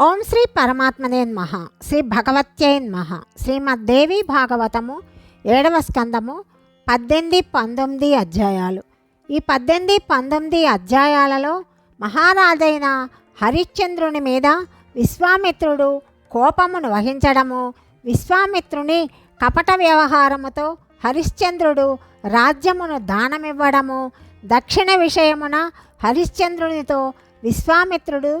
ఓం శ్రీ పరమాత్మనే నమః శ్రీ భగవత్యై నమః శ్రీమద్దేవి భాగవతము ఏడవ స్కందము పద్దెనిమిది పంతొమ్మిది అధ్యాయాలు. ఈ పద్దెనిమిది పంతొమ్మిది అధ్యాయాలలో మహారాజైన హరిశ్చంద్రుని మీద విశ్వామిత్రుడు కోపమును వహించడము విశ్వామిత్రుని కపట వ్యవహారముతో హరిశ్చంద్రుడు రాజ్యమును దానమివ్వడము దక్షిణ విషయమున హరిశ్చంద్రునితో విశ్వామిత్రుడు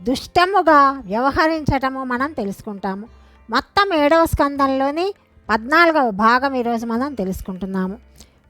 దుష్టముగా వ్యవహరించటము మనం తెలుసుకుంటాము. మొత్తం ఏడవ స్కందంలోని పద్నాలుగవ భాగం ఈరోజు మనం తెలుసుకుంటున్నాము.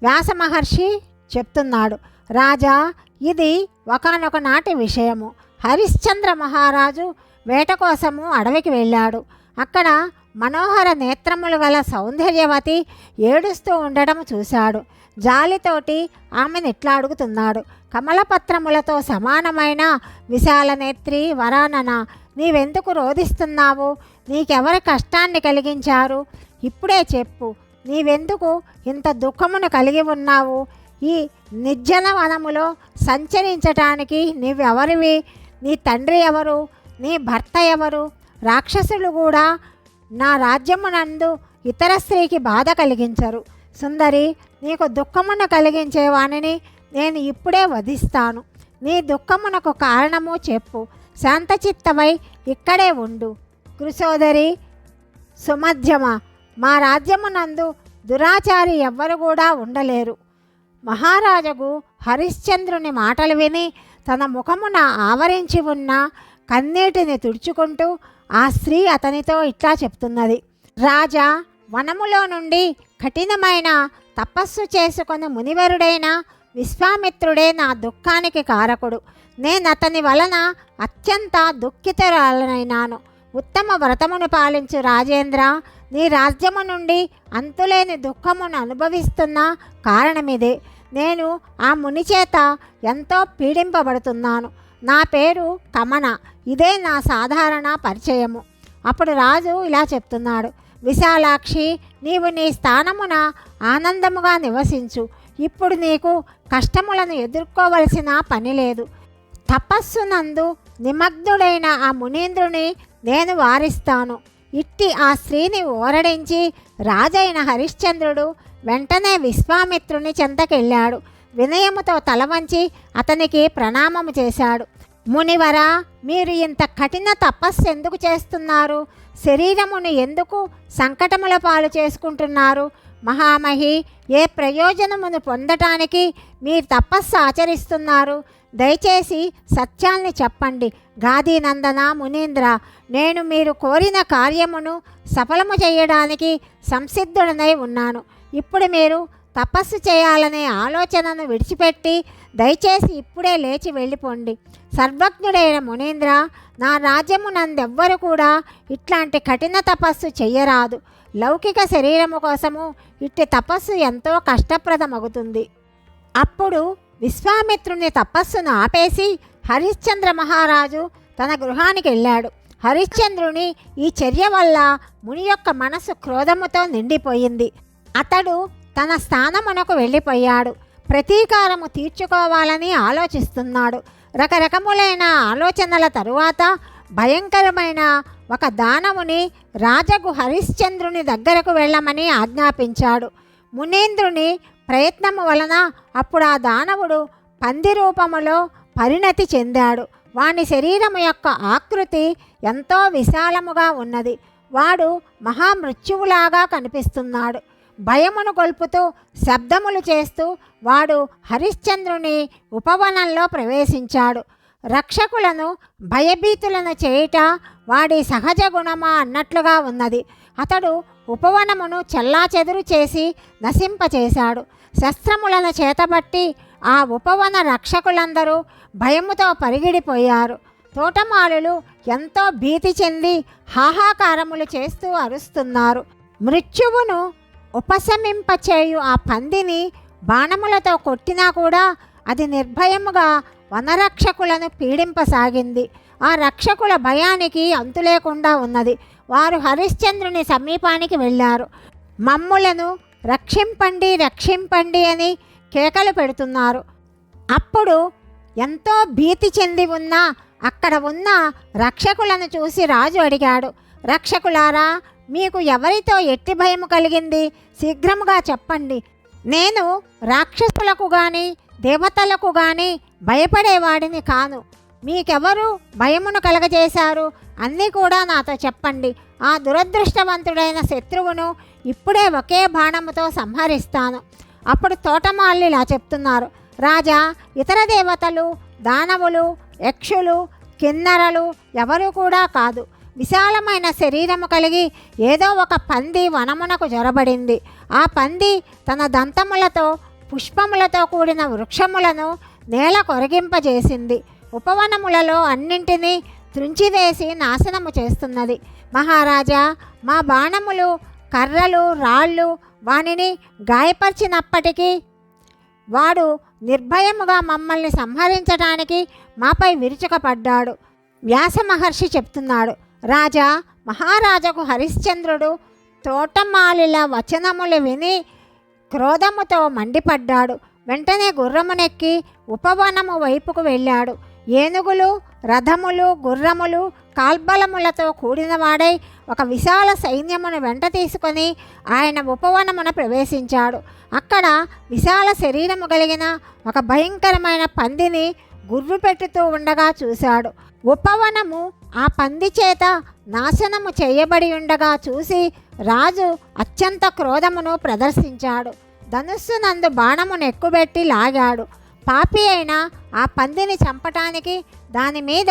వ్యాస మహర్షి చెప్తున్నాడు రాజా ఇది ఒకనొక నాటి విషయము. హరిశ్చంద్ర మహారాజు వేట కోసము అడవికి వెళ్ళాడు. అక్కడ మనోహర నేత్రములు గల సౌందర్యవతి ఏడుస్తూ ఉండడం చూశాడు. జాలితోటి ఆమెను ఇట్లా అడుగుతున్నాడు. కమలపత్రములతో సమానమైన విశాల నేత్రి వరానన నీవెందుకు రోధిస్తున్నావు? నీకెవరి కష్టాన్ని కలిగించారు? ఇప్పుడే చెప్పు. నీవెందుకు ఇంత దుఃఖమును కలిగి ఉన్నావు? ఈ నిర్జన వనములో సంచరించటానికి నీవెవరివి? నీ తండ్రి ఎవరు? నీ భర్త ఎవరు? రాక్షసులు కూడా నా రాజ్యమునందు ఇతర స్త్రీకి బాధ కలిగించరు. సుందరి నీకు దుఃఖమును కలిగించేవానిని నేను ఇప్పుడే వధిస్తాను. నీ దుఃఖమునకు కారణము చెప్పు. శాంతచిత్తమై ఇక్కడే ఉండు. కృసోదరి సుమధ్యమ మా రాజ్యమునందు దురాచారి ఎవ్వరు కూడా ఉండలేరు. మహారాజుకు హరిశ్చంద్రుని మాటలు విని తన ముఖమున ఆవరించి ఉన్న కన్నీటిని తుడుచుకుంటూ ఆ స్త్రీ అతనితో ఇట్లా చెప్తున్నది. రాజా వనములో నుండి కఠినమైన తపస్సు చేసుకున్న మునివరుడైన విశ్వామిత్రుడే నా దుఃఖానికి కారకుడు. నేను అతని వలన అత్యంత దుఃఖితురాలనైనాను. ఉత్తమ వ్రతమును పాలించు రాజేంద్ర నీ రాజ్యము నుండి అంతులేని దుఃఖమును అనుభవిస్తున్న కారణమిదే. నేను ఆ ముని చేత ఎంతో పీడింపబడుతున్నాను. నా పేరు కమన ఇదే నా సాధారణ పరిచయము. అప్పుడు రాజు ఇలా చెప్తున్నాడు. విశాలాక్షి నీవు నీ స్థానమున ఆనందముగా నివసించు. ఇప్పుడు నీకు కష్టములను ఎదుర్కోవలసిన పని లేదు. తపస్సునందు నిమగ్నుడైన ఆ మునీంద్రుని నేను వారిస్తాను. ఇట్టి ఆ స్త్రీని ఓరడించి రాజైన హరిశ్చంద్రుడు వెంటనే విశ్వామిత్రుని చెంతకెళ్ళాడు. వినయముతో తల వంచి అతనికి ప్రణామము చేశాడు. మునివరా మీరు ఇంత కఠిన తపస్సు ఎందుకు చేస్తున్నారు? శరీరమును ఎందుకు సంకటముల పాలు చేసుకుంటున్నారు? మహామహి ఏ ప్రయోజనమును పొందటానికి మీరు తపస్సు ఆచరిస్తున్నారు? దయచేసి సత్యాల్ని చెప్పండి. గాదినందన మునీంద్ర నేను మీరు కోరిన కార్యమును సఫలము చేయడానికి సంసిద్ధుడనై ఉన్నాను. ఇప్పుడు మీరు తపస్సు చేయాలనే ఆలోచనను విడిచిపెట్టి దయచేసి ఇప్పుడే లేచి వెళ్ళిపోండి. సర్వజ్ఞుడైన మునీంద్ర నా రాజ్యము నందెవ్వరు కూడా ఇట్లాంటి కఠిన తపస్సు చెయ్యరాదు. లౌకిక శరీరము కోసము ఇట్టి తపస్సు ఎంతో కష్టప్రదమవుతుంది అప్పుడు విశ్వామిత్రుని తపస్సును ఆపేసి హరిశ్చంద్ర మహారాజు తన గృహానికి వెళ్ళాడు హరిశ్చంద్రుని ఈ చర్య వల్ల ముని యొక్క మనసు క్రోధముతో నిండిపోయింది. అతడు తన స్థానమునకు వెళ్ళిపోయాడు. ప్రతీకారము తీర్చుకోవాలని ఆలోచిస్తున్నాడు. రకరకములైన ఆలోచనల తరువాత భయంకరమైన ఒక దానవుని రాజగు హరిశ్చంద్రుని దగ్గరకు వెళ్ళమని ఆజ్ఞాపించాడు. మునేంద్రుని ప్రయత్నము వలన అప్పుడు ఆ దానవుడు పంది రూపములో పరిణతి చెందాడు. వాని శరీరము యొక్క ఆకృతి ఎంతో విశాలముగా ఉన్నది. వాడు మహామృత్యువులాగా కనిపిస్తున్నాడు. భయమును గొల్పుతూ శబ్దములు చేస్తూ వాడు హరిశ్చంద్రుని ఉపవనంలో ప్రవేశించాడు. రక్షకులను భయభీతులను చేయుట వాడి సహజ గుణమా అన్నట్లుగా ఉన్నది. అతడు ఉపవనమును చెల్లాచెదురు చేసి నశింపచేశాడు. శస్త్రములను చేతబట్టి ఆ ఉపవన రక్షకులందరూ భయముతో పరిగిడిపోయారు. తోటమాలులు ఎంతో భీతి చెంది హాహాకారములు చేస్తూ అరుస్తున్నారు. మృత్యువును ఉపశమింపచేయు ఆ పందిని బాణములతో కొట్టినా కూడా అది నిర్భయముగా వనరక్షకులను పీడింపసాగింది. ఆ రక్షకుల భయానికి అంతులేకుండా ఉన్నది. వారు హరిశ్చంద్రుని సమీపానికి వెళ్ళారు. మమ్ములను రక్షింపండి రక్షింపండి అని కేకలు పెడుతున్నారు. అప్పుడు ఎంతో భీతి చెంది ఉన్న అక్కడ ఉన్న రక్షకులను చూసి రాజు అడిగాడు రక్షకులారా మీకు ఎవరితో ఎట్టి భయము కలిగింది? శీఘ్రముగా చెప్పండి. నేను రాక్షసులకు గాని దేవతలకు గాని భయపడేవాడిని కాను. మీకెవరు భయమును కలగజేశారు? అన్నీ కూడా నాతో చెప్పండి. ఆ దురదృష్టవంతుడైన శత్రువును ఇప్పుడే ఒకే బాణముతో సంహరిస్తాను. అప్పుడు తోటమాళ్ళు ఇలా చెప్తున్నారు. రాజా ఇతర దేవతలు దానవులు యక్షులు కిన్నరలు ఎవరు కూడా కాదు. విశాలమైన శరీరము కలిగి ఏదో ఒక పంది వనమునకు జొరబడింది. ఆ పంది తన దంతములతో పుష్పములతో కూడిన వృక్షములను నేల కొరగింపజేసింది. ఉపవనములలో అన్నింటినీ త్రుంచివేసి నాశనము చేస్తున్నది. మహారాజా మా బాణములు కర్రలు రాళ్ళు వానిని గాయపరిచినప్పటికీ వాడు నిర్భయముగా మమ్మల్ని సంహరించడానికి మాపై విరుచుకపడ్డాడు. వ్యాస మహర్షి చెప్తున్నాడు రాజా మహారాజకు హరిశ్చంద్రుడు తోటమాలిల వచనములు విని క్రోధముతో మండిపడ్డాడు. వెంటనే గుర్రమునెక్కి ఉపవనము వైపుకు వెళ్ళాడు. ఏనుగులు రథములు గుర్రములు కాల్బలములతో కూడినవాడై ఒక విశాల సైన్యమును వెంట తీసుకొని ఆయన ఉపవనమున ప్రవేశించాడు. అక్కడ విశాల శరీరము కలిగిన ఒక భయంకరమైన పందిని గుర్రు పెట్టుతూ ఉండగా చూశాడు. ఉపవనము ఆ పంది చేత నాశనము చేయబడి ఉండగా చూసి రాజు అత్యంత క్రోధమును ప్రదర్శించాడు. ధనుస్సు నందు బాణము నెక్కుబెట్టి లాగాడు. పాపి అయిన ఆ పందిని చంపటానికి దాని మీద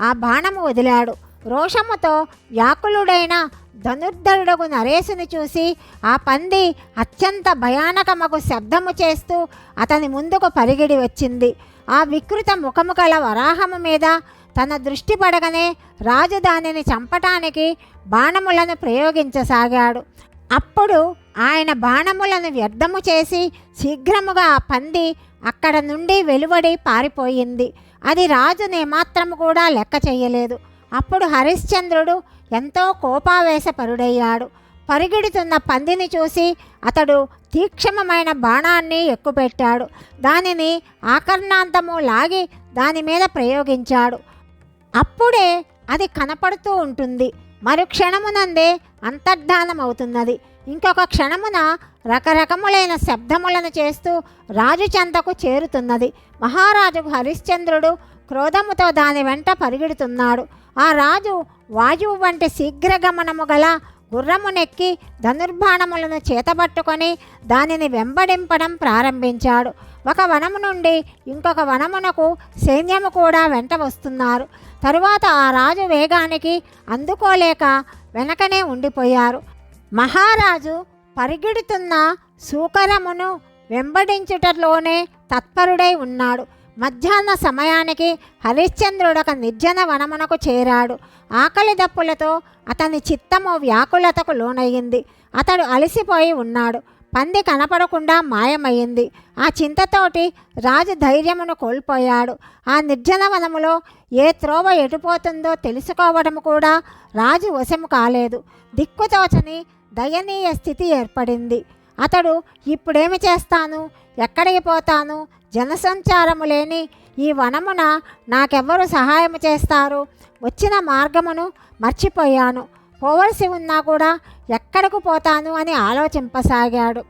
ఆ బాణము వదిలాడు. రోషముతో వ్యాకులుడైన ధనుర్ధరుడగు నరేశుని చూసి ఆ పంది అత్యంత భయానకమగు శబ్దము చేస్తూ అతని ముందుకు పరిగిడి వచ్చింది. ఆ వికృత ముఖము గల వరాహము మీద తన దృష్టి పడగనే రాజు దానిని చంపటానికి బాణములను ప్రయోగించసాగాడు. అప్పుడు ఆయన బాణములను వ్యర్థము చేసి శీఘ్రముగా ఆ పంది అక్కడ నుండి వెలువడి పారిపోయింది. అది రాజుని మాత్రము కూడా లెక్క చేయలేదు. అప్పుడు హరిశ్చంద్రుడు ఎంతో కోపావేశపరుడయ్యాడు. పరిగెడుతున్న పందిని చూసి అతడు తీక్షణమైన బాణాన్ని ఎక్కుపెట్టాడు. దానిని ఆకర్ణాంతము లాగి దాని మీద ప్రయోగించాడు. అప్పుడే అది కనపడుతూ ఉంటుంది. మరుక్షణమునందే అంతర్ధానమవుతున్నది. ఇంకొక క్షణమున రకరకములైన శబ్దములను చేస్తూ రాజు చెంతకు చేరుతున్నది. మహారాజు హరిశ్చంద్రుడు క్రోధముతో దాని వెంట పరిగెడుతున్నాడు. ఆ రాజు వాయువు వంటి శీఘ్రగమనము గల గుర్రమునెక్కి ధనుర్బాణములను చేతబట్టుకొని దానిని వెంబడింపడం ప్రారంభించాడు. ఒక వనము నుండి ఇంకొక వనమునకు సైన్యము కూడా వెంట వస్తున్నారు. తరువాత ఆ రాజు వేగానికి అందుకోలేక వెనకనే ఉండిపోయారు. మహారాజు పరిగెడుతున్న సూకరమును వెంబడించుటలోనే తత్పరుడై ఉన్నాడు. మధ్యాహ్న సమయానికి హరిశ్చంద్రుడు ఒక నిర్జన వనమునకు చేరాడు. ఆకలి దప్పులతో అతని చిత్తము వ్యాకులతకు లోనయ్యింది. అతడు అలసిపోయి ఉన్నాడు. పంది కనపడకుండా మాయమయ్యింది. ఆ చింతతోటి రాజు ధైర్యమును కోల్పోయాడు. ఆ నిర్జన వనములో ఏ త్రోవ ఎటుపోతుందో తెలుసుకోవడం కూడా రాజు వశము కాలేదు. దిక్కుతోచని దయనీయ స్థితి ఏర్పడింది. అతడు ఇప్పుడేమి చేస్తాను? ఎక్కడికి పోతాను? జనసంచారము లేని ఈ వనమున నాకెవ్వరు సహాయం చేస్తారు? వచ్చిన మార్గమును మర్చిపోయాను. పోవలసి ఉన్నా కూడా ఎక్కడకు పోతాను అని ఆలోచింపసాగాడు.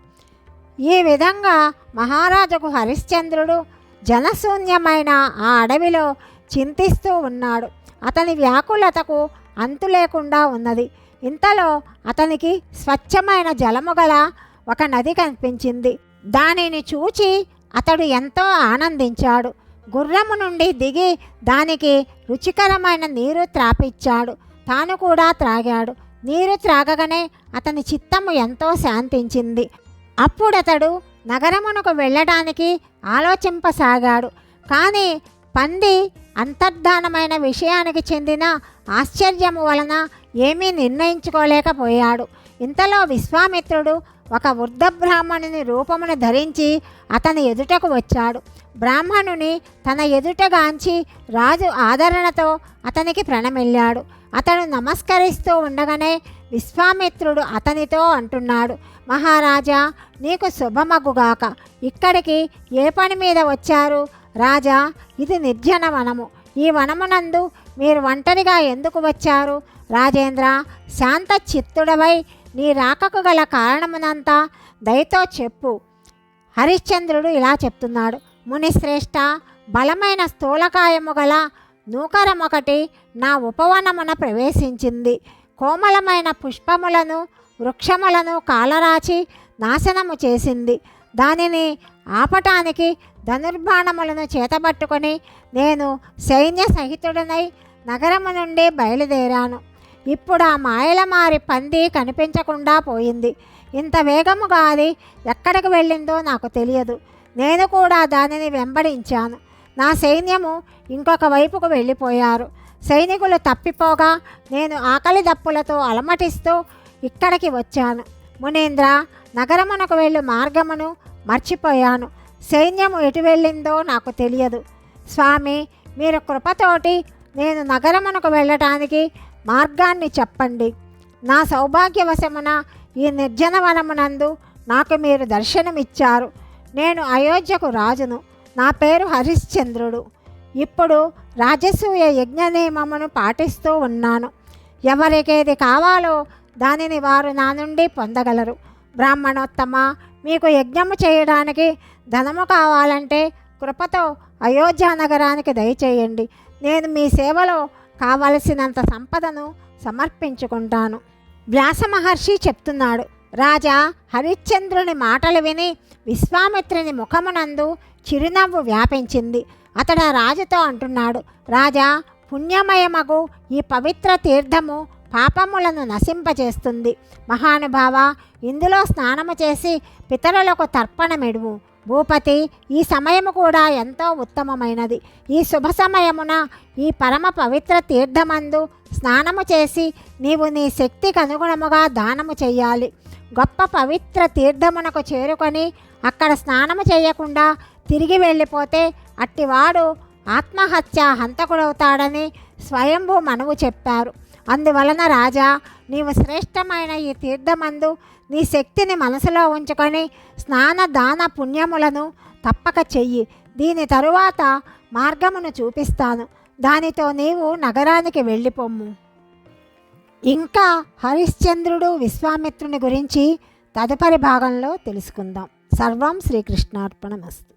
ఈ విధంగా మహారాజుకు హరిశ్చంద్రుడు జనశూన్యమైన ఆ అడవిలో చింతిస్తూ ఉన్నాడు. అతని వ్యాకులతకు అంతు లేకుండా ఉన్నది. ఇంతలో అతనికి స్వచ్ఛమైన జలము గల ఒక నది కనిపించింది. దానిని చూచి అతడు ఎంతో ఆనందించాడు. గుర్రము నుండి దిగి దానికి రుచికరమైన నీరు త్రాపిచ్చాడు. తాను కూడా త్రాగాడు. నీరు త్రాగగానే అతని చిత్తము ఎంతో శాంతించింది. అప్పుడతడు నగరమునకు వెళ్ళడానికి ఆలోచింపసాగాడు. కానీ పంది అంతర్ధానమైన విషయానికి చెందిన ఆశ్చర్యము వలన ఏమీ నిర్ణయించుకోలేకపోయాడు. ఇంతలో విశ్వామిత్రుడు ఒక వృద్ధ బ్రాహ్మణుని రూపమును ధరించి అతని ఎదుటకు వచ్చాడు. బ్రాహ్మణుని తన ఎదుటగాంచి రాజు ఆదరణతో అతనికి ప్రణమిల్లాడు. అతడు నమస్కరిస్తూ ఉండగానే విశ్వామిత్రుడు అతనితో అంటున్నాడు మహారాజా నీకు శుభమగుగాక. ఇక్కడికి ఏ పని మీద వచ్చారు? రాజా ఇది నిర్జన వనము. ఈ వనమునందు మీరు ఒంటరిగా ఎందుకు వచ్చారు? రాజేంద్ర శాంత చిత్తుడవై నీ రాకకు గల కారణమునంతా దయతో చెప్పు. హరిశ్చంద్రుడు ఇలా చెప్తున్నాడు. మునిశ్రేష్ఠ బలమైన స్థూలకాయము గల నూకరమొకటి నా ఉపవనమున ప్రవేశించింది. కోమలమైన పుష్పములను వృక్షములను కాలరాచి నాశనము చేసింది. దానిని ఆపటానికి ధనుర్బాణములను చేతబట్టుకొని నేను సైన్య సహితుడనై నగరము నుండి బయలుదేరాను. ఇప్పుడు ఆ మాయలమారి పంది కనిపించకుండా పోయింది. ఇంత వేగముగా అది ఎక్కడికి వెళ్ళిందో నాకు తెలియదు. నేను కూడా దానిని వెంబడించాను. నా సైన్యము ఇంకొక వైపుకు వెళ్ళిపోయారు. సైనికులు తప్పిపోగా నేను ఆకలి దప్పులతో అలమటిస్తూ ఇక్కడికి వచ్చాను. మునీంద్ర నగరమునకు వెళ్ళు మార్గమును మర్చిపోయాను. సైన్యము ఎటు వెళ్ళిందో నాకు తెలియదు. స్వామి మీరు కృపతోటి నేను నగరమునకు వెళ్ళటానికి మార్గాన్ని చెప్పండి. నా సౌభాగ్యవశమున ఈ నిర్జన వనమునందు నాకు మీరు దర్శనమిచ్చారు. నేను అయోధ్యకు రాజును. నా పేరు హరిశ్చంద్రుడు. ఇప్పుడు రాజసూయ యజ్ఞ నియమమును పాటిస్తూ ఉన్నాను. ఎవరికేది కావాలో దానిని వారు నా నుండి పొందగలరు. బ్రాహ్మణోత్తమ మీకు యజ్ఞము చేయడానికి ధనము కావాలంటే కృపతో అయోధ్య నగరానికి దయచేయండి. నేను మీ సేవలో కావలసినంత సంపదను సమర్పించుకుంటాను. వ్యాస మహర్షి చెప్తున్నాడు రాజా హరిశ్చంద్రుని మాటలు విని విశ్వామిత్రుని ముఖమునందు చిరునవ్వు వ్యాపించింది. అతడు రాజుతో అంటున్నాడు రాజా పుణ్యమయమగు ఈ పవిత్ర తీర్థము పాపములను నశింపజేస్తుంది. మహానుభావ ఇందులో స్నానము చేసి పితరులకు తర్పణమెడువు భూపతి ఈ సమయము కూడా ఎంతో ఉత్తమమైనది. ఈ శుభ సమయమున ఈ పరమ పవిత్ర తీర్థమందు స్నానము చేసి నీవు నీ శక్తికి అనుగుణముగా దానము చేయాలి గొప్ప పవిత్ర తీర్థమునకు చేరుకొని అక్కడ స్నానము చేయకుండా తిరిగి వెళ్ళిపోతే అట్టివాడు ఆత్మహత్య హంతకుడవుతాడని స్వయంభూ మనవు చెప్పారు. అందువలన రాజా నీవు శ్రేష్టమైన ఈ తీర్థమందు నీ శక్తిని మనసులో ఉంచుకొని స్నాన దాన పుణ్యములను తప్పక చెయ్యి. దీని తరువాత మార్గమును చూపిస్తాను. దానితో నీవు నగరానికి వెళ్ళిపోమ్ము. ఇంకా హరిశ్చంద్రుడు విశ్వామిత్రుని గురించి తదుపరి భాగంలో తెలుసుకుందాం. సర్వం శ్రీకృష్ణార్పణమస్తు.